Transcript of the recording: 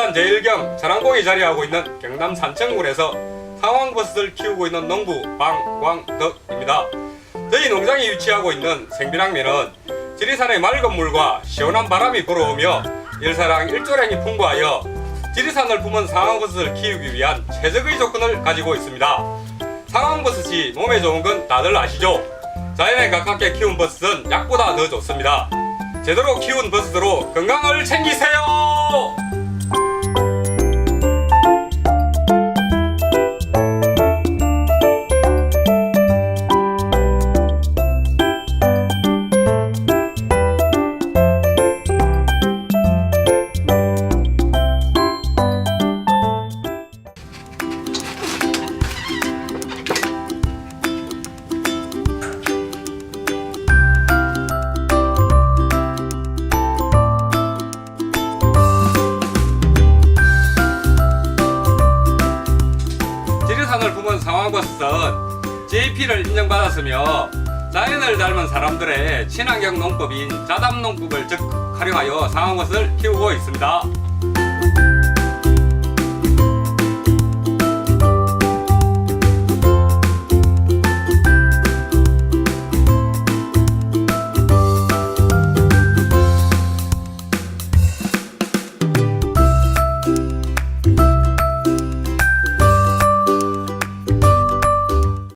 부산 제1경 천왕봉이 자리하고 있는 경남 산청군에서 상황버섯을 키우고 있는 농부 방광덕입니다. 저희 농장이 위치하고 있는 생비랑면은 지리산의 맑은 물과 시원한 바람이 불어오며 일사랑 일조량이 풍부하여 지리산을 품은 상황버섯을 키우기 위한 최적의 조건을 가지고 있습니다. 상황버섯이 몸에 좋은 건 다들 아시죠? 자연에 가깝게 키운 버섯은 약보다 더 좋습니다. 제대로 키운 버섯으로 건강을 챙기세요! 지리산을 품은 상황버섯은 JP를 인정받았으며 자연을 닮은 사람들의 친환경 농법인 자담농법을 적 활용하여 상황버섯을 키우고 있습니다.